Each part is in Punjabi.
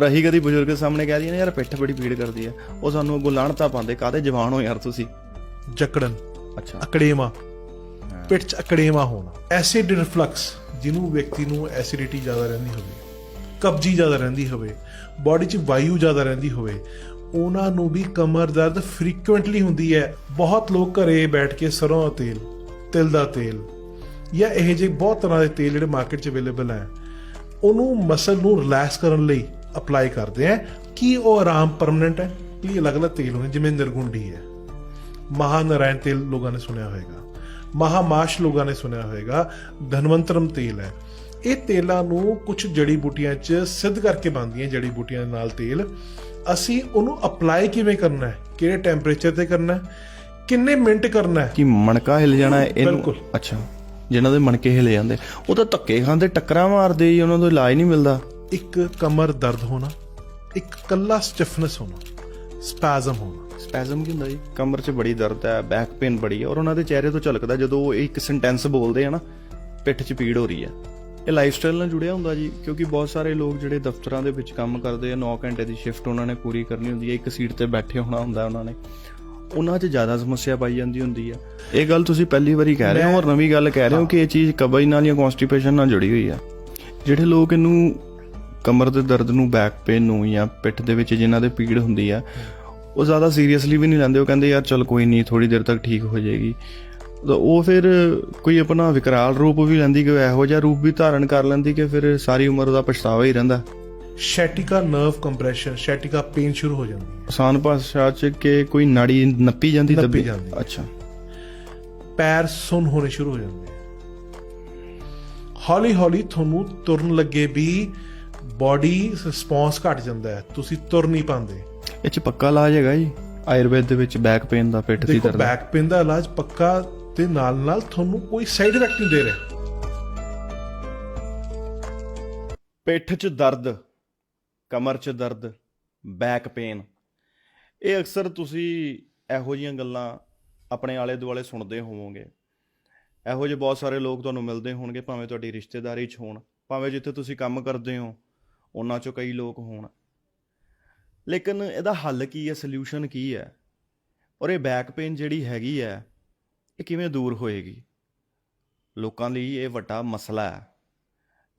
ਰਹੀ ਕਦੀ ਬਜ਼ੁਰਗ ਸਾਹਮਣੇ ਕਹਿ ਦਈਏ ਨਾ ਯਾਰ ਪਿੱਠ ਬੜੀ ਪੀੜ ਕਰਦੀ ਹੈ ਉਹ ਸਾਨੂੰ ਅੱਗੋਂ ਲਾਹਣਤਾ ਪਾਉਂਦੇ ਕਾਦੇ ਜਵਾਨ ਹੋ ਯਾਰ ਤੁਸੀਂ? ਜਕੜਨ ਅੱਛਾ। ਅਕੜੇਮਾ ਪਿੱਠ 'ਚ ਅਕੜੇਮਾ ਹੋਣਾ। ਐਸਿਡ ਰਿਫਲਕਸ ਜਿਹਨੂੰ ਵਿਅਕਤੀ ਨੂੰ ਐਸਿਡਿਟੀ ਜ਼ਿਆਦਾ ਰਹਿੰਦੀ ਹੋਵੇ ਕਬਜੀ ਜ਼ਿਆਦਾ ਰਹਿੰਦੀ ਹੋਵੇ ਬਾਡੀ 'ਚ ਵਾਯੂ ਜ਼ਿਆਦਾ ਰਹਿੰਦੀ ਹੋਵੇ ਉਹਨਾਂ ਨੂੰ ਵੀ ਕਮਰ ਦਰਦ ਫ੍ਰੀਕੁਐਂਟਲੀ ਹੁੰਦੀ ਹੈ। ਬਹੁਤ ਲੋਕ ਘਰੇ ਬੈਠ ਕੇ ਸਰੋਂ ਦਾ ਤੇਲ ਤਿਲ ਦਾ ਤੇਲ ਜਾਂ ਇਹ ਜਿਹੇ ਬਹੁਤ ਤਰ੍ਹਾਂ ਦੇ ਤੇਲ ਜਿਹੜੇ ਮਾਰਕੀਟ 'ਚ ਅਵੇਲੇਬਲ ਹੈ ਉਹਨੂੰ ਮਸਲ ਨੂੰ ਰਿਲੈਕਸ ਕਰਨ ਲਈ ਅਪਲਾਈ ਕਰਦੇ ਆ। ਕੀ ਉਹ ਆਰਾਮ ਪਰਮਨੈਂਟ ਹੈ? ਇਹ ਅਲੱਗ-ਅਲੱਗ ਤੇਲ ਹੁੰਦੇ? ਜਿਵੇਂ ਨਿਰਗੁੰਡੀ ਹੈ। ਮਹਾਨਾਰਾਇਣ ਤੇਲ ਲੋਕਾਂ ਨੇ ਸੁਣਿਆ ਹੋਵੇਗਾ ਮਹਾਮਾਸ਼ ਲੋਕਾਂ ਨੇ ਸੁਣਿਆ ਹੋਵੇਗਾ ਧਨਵੰਤਰਮ ਤੇਲ ਹੈ। ਇਹ ਤੇਲਾਂ ਨੂੰ ਕੁਝ ਜੜੀ ਬੂਟੀਆਂ 'ਚ ਸਿੱਧ ਕਰਕੇ ਬਣਦੀਆਂ ਜੜੀ ਬੂਟੀਆਂ ਦੇ ਨਾਲ ਤੇਲ। ਅਸੀਂ ਉਹਨੂੰ ਅਪਲਾਈ ਕਿਵੇਂ ਕਰਨਾ ਹੈ? ਕਿਹੜੇ ਟੈਂਪਰੇਚਰ ਤੇ ਕਰਨਾ ਹੈ? ਕਿੰਨੇ ਮਿੰਟ ਕਰਨਾ ਹੈ? ਕਿ ਮਣਕਾ ਹਿਲ ਜਾਣਾ ਹੈ? ਇਹਨੂੰ ਬਿਲਕੁਲ। ਅੱਛਾ। ਜਿਨ੍ਹਾਂ ਦੇ ਮਣਕੇ ਹਿਲ ਜਾਂਦੇ। ਉਹ ਤਾਂ ਧੱਕੇ ਖਾਂਦੇ ਟੱਕਰਾਂ ਮਾਰਦੇ ਜੀ ਉਹਨਾਂ ਦਾ ਇਲਾਜ ਨਹੀਂ ਮਿਲਦਾ। ਇੱਕ ਕਮਰ ਦਰਦ ਹੋਣਾ ਇੱਕ ਕੱਲਾ ਸਟਿਫਨੈਸ ਹੋਣਾ ਸਪੈਜ਼ਮ ਹੋਣਾ। ਸਪੈਜ਼ਮ ਕੀ ਹੁੰਦਾ ਜੀ? ਕਮਰ 'ਚ ਬੜੀ ਦਰਦ ਹੈ ਬੈਕ ਪੇਨ ਬੜੀ ਹੈ ਔਰ ਉਹਨਾਂ ਦੇ ਚਿਹਰੇ ਤੋਂ ਝਲਕਦਾ ਜਦੋਂ ਉਹ ਇੱਕ ਸੈਂਟੈਂਸ ਬੋਲਦੇ ਆ ਨਾ ਪਿੱਠ 'ਚ ਪੀੜ ਹੋ ਰਹੀ ਹੈ। ਇਹ ਲਾਈਫ ਸਟਾਈਲ ਨਾਲ ਜੁੜਿਆ ਹੁੰਦਾ ਜੀ ਕਿਉਂਕਿ ਬਹੁਤ ਸਾਰੇ ਲੋਕ ਜਿਹੜੇ ਦਫ਼ਤਰਾਂ ਦੇ ਵਿੱਚ ਕੰਮ ਕਰਦੇ ਆ 9 ਘੰਟੇ ਦੀ ਸ਼ਿਫਟ ਉਹਨਾਂ ਨੇ ਪੂਰੀ ਕਰਨੀ ਹੁੰਦੀ ਹੈ ਇੱਕ ਸੀਟ ਤੇ ਬੈਠੇ ਹੋਣਾ ਹੁੰਦਾ ਉਹਨਾਂ ਨੇ। ਉਹਨਾਂ 'ਚ ਜ਼ਿਆਦਾ ਸਮੱਸਿਆ ਪਾਈ ਜਾਂਦੀ ਹੁੰਦੀ ਆ ਇਹ ਗੱਲ ਤੁਸੀਂ ਪਹਿਲੀ ਵਾਰੀ ਕਹਿ ਰਹੇ ਹੋ ਔਰ ਨਵੀਂ ਗੱਲ ਕਹਿ ਰਹੇ ਹੋ ਕਿ ਇਹ ਚੀਜ਼ ਕਬਜ਼ ਨਾਲ ਜਾਂ ਕਨਸਟੀਪੇਸ਼ਨ ਨਾਲ ਜੁੜੀ ਹੋਈ ਆ ਜਿਹੜੇ ਲੋਕ ਇਹਨੂੰ ਕਮਰ ਦੇ ਦਰਦ ਨੂੰ ਬੈਕ ਪੇਨ ਨੂੰ ਜਾਂ ਪਿੱਠ ਦੇ ਵਿੱਚ ਜਿਨ੍ਹਾਂ ਦੇ ਪੀੜ ਹੁੰਦੀ ਆ ਉਹ ਜ਼ਿਆਦਾ ਸੀਰੀਅਸਲੀ ਵੀ ਨਹੀਂ ਲੈਂਦੇ। ਉਹ ਕਹਿੰਦੇ ਯਾਰ ਚਲ ਕੋਈ ਨਹੀਂ ਥੋੜੀ ਦੇਰ ਤੱਕ ਠੀਕ ਹੋ ਜਾਏਗੀ। ਤਾਂ ਉਹ ਫਿਰ ਕੋਈ ਆਪਣਾ ਵਿਕਰਾਲ ਰੂਪ ਵੀ ਲੈਂਦੀ ਕਿ ਇਹੋ ਜਿਹਾ ਰੂਪ ਵੀ ਧਾਰਨ ਕਰ ਲੈਂਦੀ ਕਿ ਫਿਰ ਸਾਰੀ ਉਮਰ ਉਹਦਾ ਪਛਤਾਵਾ ਹੀ ਰਹਿੰਦਾ। Sciatica nerve compression sciatica pain ਸ਼ੁਰੂ ਹੋ ਜਾਂਦੀ ਹੈ। ਆਸਾਨ ਭਾਸ਼ਾ ਚ ਕਿ ਕੋਈ ਨਾੜੀ ਨੱਪੀ ਜਾਂਦੀ ਦੱਬੀ ਜਾਂਦੀ। ਅੱਛਾ। ਪੈਰ ਸੁੰਨ ਹੋਣੇ ਸ਼ੁਰੂ ਹੋ ਜਾਂਦੇ ਹੌਲੀ ਹੌਲੀ ਤੁਹਾਨੂੰ ਤੁਰਨ ਲੱਗੇ ਵੀ ਬਾਡੀ ਰਿਸਪੌਂਸ ਘਟ ਜਾਂਦਾ ਹੈ ਤੁਸੀਂ ਤੁਰ ਨਹੀਂ ਪਾਉਂਦੇ। ਇਹ ਚ ਪੱਕਾ ਇਲਾਜ ਹੈਗਾ ਜੀ ਆਯੁਰਵੇਦ ਦੇ ਵਿੱਚ ਬੈਕ ਪੇਨ ਦਾ ਪਿੱਠ ਦੀ ਦੇਖੋ ਦਰਦ ਬੈਕ ਪੇਨ ਦਾ ਇਲਾਜ ਪੱਕਾ ਤੇ ਨਾਲ ਨਾਲ ਤੁਹਾਨੂੰ ਕੋਈ ਸਾਈਡ ਇਫੈਕਟ ਨਹੀਂ ਦੇ ਰਿਹਾ। ਪਿੱਠ 'ਚ ਦਰਦ ਕਮਰ 'ਚ ਦਰਦ ਬੈਕ ਪੇਨ ਇਹ ਅਕਸਰ ਤੁਸੀਂ ਇਹੋ ਜਿਹੀਆਂ ਗੱਲਾਂ ਆਪਣੇ ਆਲੇ ਦੁਆਲੇ ਸੁਣਦੇ ਹੋਵੋਗੇ। ਇਹੋ ਜਿਹੇ ਬਹੁਤ ਸਾਰੇ ਲੋਕ ਤੁਹਾਨੂੰ ਮਿਲਦੇ ਹੋਣਗੇ ਭਾਵੇਂ ਤੁਹਾਡੀ ਰਿਸ਼ਤੇਦਾਰੀ 'ਚ ਹੋਣ ਭਾਵੇਂ ਜਿੱਥੇ ਤੁਸੀਂ ਕੰਮ ਕਰਦੇ ਹੋ ਉਹਨਾਂ 'ਚੋਂ ਕਈ ਲੋਕ ਹੋਣ। ਲੇਕਿਨ ਇਹਦਾ ਹੱਲ ਕੀ ਹੈ ਸੋਲੂਸ਼ਨ ਕੀ ਹੈ? ਔਰ ਇਹ ਬੈਕ ਪੇਨ ਜਿਹੜੀ ਹੈਗੀ ਹੈ, ਇਹ ਕਿਵੇਂ ਦੂਰ ਹੋਏਗੀ? ਲੋਕਾਂ ਲਈ ਇਹ ਵੱਡਾ ਮਸਲਾ ਹੈ।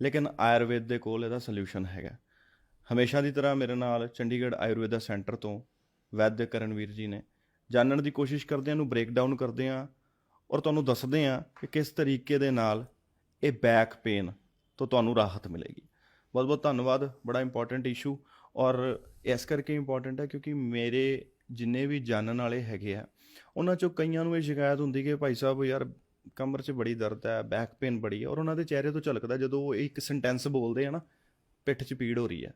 ਲੇਕਿਨ ਆਯੁਰਵੇਦ ਦੇ ਕੋਲ ਇਹਦਾ ਸੋਲੂਸ਼ਨ ਹੈਗਾ। ਹਮੇਸ਼ਾ ਦੀ ਤਰ੍ਹਾਂ ਮੇਰੇ ਨਾਲ ਚੰਡੀਗੜ੍ਹ ਆਯੁਰਵੇਦਾ ਸੈਂਟਰ ਤੋਂ ਵੈਦ ਕਰਨਵੀਰ ਜੀ ਨੇ। ਜਾਣਨ ਦੀ ਕੋਸ਼ਿਸ਼ ਕਰਦੇ ਹਾਂ ਨੂੰ ਬ੍ਰੇਕ ਡਾਊਨ ਕਰਦੇ ਹਾਂ ਔਰ ਤੁਹਾਨੂੰ ਦੱਸਦੇ ਹਾਂ ਕਿ ਕਿਸ ਤਰੀਕੇ ਦੇ ਨਾਲ ਇਹ ਬੈਕ ਪੇਨ ਤੋਂ ਤੁਹਾਨੂੰ ਰਾਹਤ ਮਿਲੇਗੀ। ਬਹੁਤ ਬਹੁਤ ਧੰਨਵਾਦ, ਬੜਾ ਇੰਪੋਰਟੈਂਟ ਇਸ਼ੂ ਔਰ ਇਸ ਕਰਕੇ ਇੰਪੋਰਟੈਂਟ ਹੈ ਕਿਉਂਕਿ ਮੇਰੇ ਜਿੰਨੇ ਵੀ ਜਾਣਨ ਵਾਲੇ ਹੈਗੇ ਆ, ਉਹਨਾਂ ਚੋਂ ਕਈਆਂ ਨੂੰ ਇਹ ਸ਼ਿਕਾਇਤ ਹੁੰਦੀ ਕਿ ਭਾਈ ਸਾਹਿਬ ਯਾਰ ਕਮਰ 'ਚ ਬੜੀ ਦਰਦ ਹੈ ਬੈਕ ਪੇਨ ਬੜੀ ਹੈ ਔਰ ਉਹਨਾਂ ਦੇ ਚਿਹਰੇ ਤੋਂ ਝਲਕਦਾ ਜਦੋਂ ਉਹ ਇੱਕ ਸੈਂਟੈਂਸ ਬੋਲਦੇ ਆ ਨਾ, ਪਿੱਠ 'ਚ ਪੀੜ ਹੋ ਰਹੀ ਹੈ।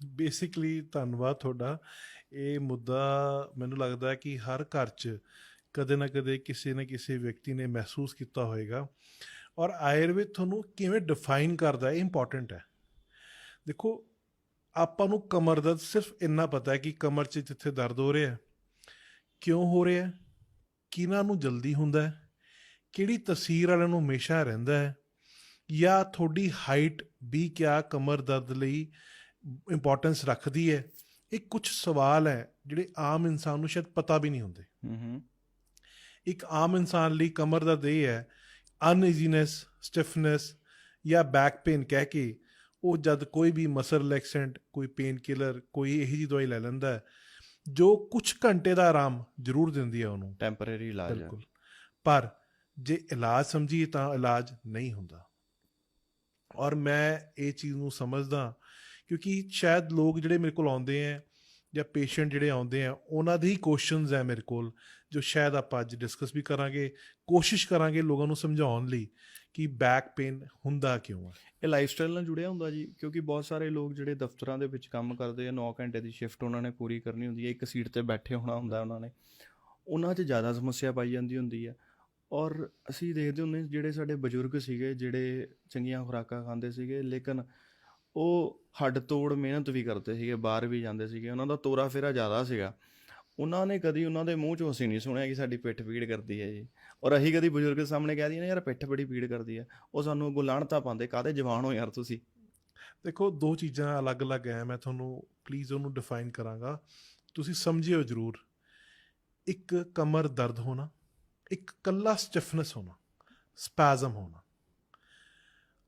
ਬੇਸਿਕਲੀ ਧੰਨਵਾਦ ਤੁਹਾਡਾ। ਇਹ ਮੁੱਦਾ ਮੈਨੂੰ ਲੱਗਦਾ ਹੈ ਕਿ ਹਰ ਘਰ 'ਚ ਕਦੇ ਨਾ ਕਦੇ ਕਿਸੇ ਨਾ ਕਿਸੇ ਵਿਅਕਤੀ ਨੇ ਮਹਿਸੂਸ ਕੀਤਾ ਹੋਵੇਗਾ ਔਰ ਆਯੁਰਵੇਦ ਤੁਹਾਨੂੰ ਕਿਵੇਂ ਡਿਫਾਈਨ ਕਰਦਾ ਹੈ, ਇਹ ਇੰਪੋਰਟੈਂਟ ਹੈ। ਦੇਖੋ ਆਪਾਂ ਨੂੰ ਕਮਰ ਦਰਦ ਸਿਰਫ ਇੰਨਾ ਪਤਾ ਹੈ ਕਿ ਕਮਰ 'ਚ ਜਿੱਥੇ ਦਰਦ ਹੋ ਰਿਹਾ ਹੈ ਕਿਉਂ ਹੋ ਰਿਹਾ ਹੈ ਕਿਹਨਾਂ ਨੂੰ ਜਲਦੀ ਹੁੰਦਾ ਹੈ ਕਿਹੜੀ ਤਸਵੀਰ ਵਾਲਿਆਂ ਨੂੰ ਹਮੇਸ਼ਾ ਰਹਿੰਦਾ ਹੈ ਜਾਂ ਤੁਹਾਡੀ ਹਾਈਟ ਵੀ ਕਿਆ ਕਮਰ ਦਰਦ ਲਈ ਇੰਪੋਰਟੈਂਸ ਰੱਖਦੀ ਹੈ ਇਹ ਕੁਝ ਸਵਾਲ ਹੈ ਜਿਹੜੇ ਆਮ ਇਨਸਾਨ ਨੂੰ ਸ਼ਾਇਦ ਪਤਾ ਵੀ ਨਹੀਂ ਹੁੰਦੇ। ਇੱਕ ਆਮ ਇਨਸਾਨ ਲਈ ਕਮਰ ਦਰਦ ਇਹ ਹੈ ਅਨਈਜ਼ੀਨੈਸ ਸਟਿਫਨੈਸ ਜਾਂ ਬੈਕ ਪੇਨ ਕਹਿ ਕੇ ਉਹ ਜਦ ਕੋਈ ਵੀ ਮਸਲ ਰਿਲੈਕਸੈਂਟ ਕੋਈ ਪੇਨ ਕਿਲਰ ਕੋਈ ਇਹੋ ਜਿਹੀ ਦਵਾਈ ਲੈ ਲੈਂਦਾ ਜੋ ਕੁਝ ਘੰਟੇ ਦਾ ਆਰਾਮ ਜ਼ਰੂਰ ਦਿੰਦੀ ਹੈ ਉਹਨੂੰ। ਟੈਂਪਰੇਰੀ ਇਲਾਜ ਹੈ। ਬਿਲਕੁਲ। ਪਰ ਜੇ ਇਲਾਜ ਸਮਝੀਏ ਤਾਂ ਇਲਾਜ ਨਹੀਂ ਹੁੰਦਾ। ਔਰ ਮੈਂ ਇਹ ਚੀਜ਼ ਨੂੰ ਸਮਝਦਾ ਕਿਉਂਕਿ ਸ਼ਾਇਦ ਲੋਕ ਜਿਹੜੇ ਮੇਰੇ ਕੋਲ ਆਉਂਦੇ ਆ ਜਾਂ ਪੇਸ਼ੈਂਟ ਜਿਹੜੇ ਆਉਂਦੇ ਆ, ਉਹਨਾਂ ਦੇ ਹੀ ਕੁਐਸਚਨਸ ਹੈ ਮੇਰੇ ਕੋਲ, ਜੋ ਸ਼ਾਇਦ ਆਪਾਂ ਅੱਜ ਡਿਸਕਸ ਵੀ ਕਰਾਂਗੇ, ਕੋਸ਼ਿਸ਼ ਕਰਾਂਗੇ ਲੋਕਾਂ ਨੂੰ ਸਮਝਾਉਣ ਲਈ ਕਿ ਬੈਕ ਪੇਨ ਹੁੰਦਾ ਕਿਉਂ ਆ। ਇਹ ਲਾਈਫ ਸਟਾਈਲ ਨਾਲ ਜੁੜਿਆ ਹੁੰਦਾ ਜੀ, ਕਿਉਂਕਿ ਬਹੁਤ ਸਾਰੇ ਲੋਕ ਜਿਹੜੇ ਦਫ਼ਤਰਾਂ ਦੇ ਵਿੱਚ ਕੰਮ ਕਰਦੇ ਆ 9 ਘੰਟੇ ਦੀ ਸ਼ਿਫਟ ਉਹਨਾਂ ਨੇ ਪੂਰੀ ਕਰਨੀ ਹੁੰਦੀ ਹੈ, ਇੱਕ ਸੀਟ ਤੇ ਬੈਠੇ ਹੋਣਾ ਹੁੰਦਾ ਉਹਨਾਂ ਨੇ, ਉਹਨਾਂ 'ਚ ਜ਼ਿਆਦਾ ਸਮੱਸਿਆ ਪਾਈ ਜਾਂਦੀ ਹੁੰਦੀ ਹੈ। ਔਰ ਅਸੀਂ ਦੇਖਦੇ ਹੁੰਦੇ ਜਿਹੜੇ ਸਾਡੇ ਬਜ਼ੁਰਗ ਸੀਗੇ, ਜਿਹੜੇ ਚੰਗੀਆਂ ਖੁਰਾਕਾਂ ਖਾਂਦੇ ਸੀਗੇ, ਲੇਕਿਨ ਉਹ ਹੱਡ ਤੋੜ ਮਿਹਨਤ ਵੀ ਕਰਦੇ ਸੀਗੇ, ਬਾਹਰ ਵੀ ਜਾਂਦੇ ਸੀਗੇ, ਉਹਨਾਂ ਦਾ ਤੋਰਾ ਫੇਰਾ ਜ਼ਿਆਦਾ ਸੀਗਾ। ਉਹਨਾਂ ਨੇ ਕਦੀ ਉਹਨਾਂ ਦੇ ਮੂੰਹ ਚੋਂ ਅਸੀਂ ਨਹੀਂ ਸੁਣਿਆ ਕਿ ਸਾਡੀ ਪਿੱਠ ਪੀੜ ਕਰਦੀ ਹੈ ਜੀ। ਔਰ ਅਸੀਂ ਕਦੀ ਬਜ਼ੁਰਗ ਸਾਹਮਣੇ ਕਹਿ ਦਈਏ ਨਾ, ਯਾਰ, ਪਿੱਠ ਬੜੀ ਪੀੜ ਕਰਦੀ ਹੈ। ਉਹ ਸਾਨੂੰ ਅੱਗੋਂ ਲਾਹਣਤਾ ਪਾਉਂਦੇ ਕਾਦੇ ਜਵਾਨ ਹੋ ਯਾਰ ਤੁਸੀਂ? ਦੇਖੋ, ਦੋ ਚੀਜ਼ਾਂ ਅਲੱਗ-ਅਲੱਗ ਹੈ, ਮੈਂ ਤੁਹਾਨੂੰ ਪਲੀਜ਼ ਉਹਨੂੰ ਡਿਫਾਈਨ ਕਰਾਂਗਾ। ਤੁਸੀਂ ਸਮਝਿਓ ਜ਼ਰੂਰ, ਇੱਕ ਕਮਰ ਦਰਦ ਹੋਣਾ, ਇੱਕ ਕੱਲਾ ਸਟਿਫਨੈਸ ਹੋਣਾ ਸਪੈਜ਼ਮ ਹੋਣਾ।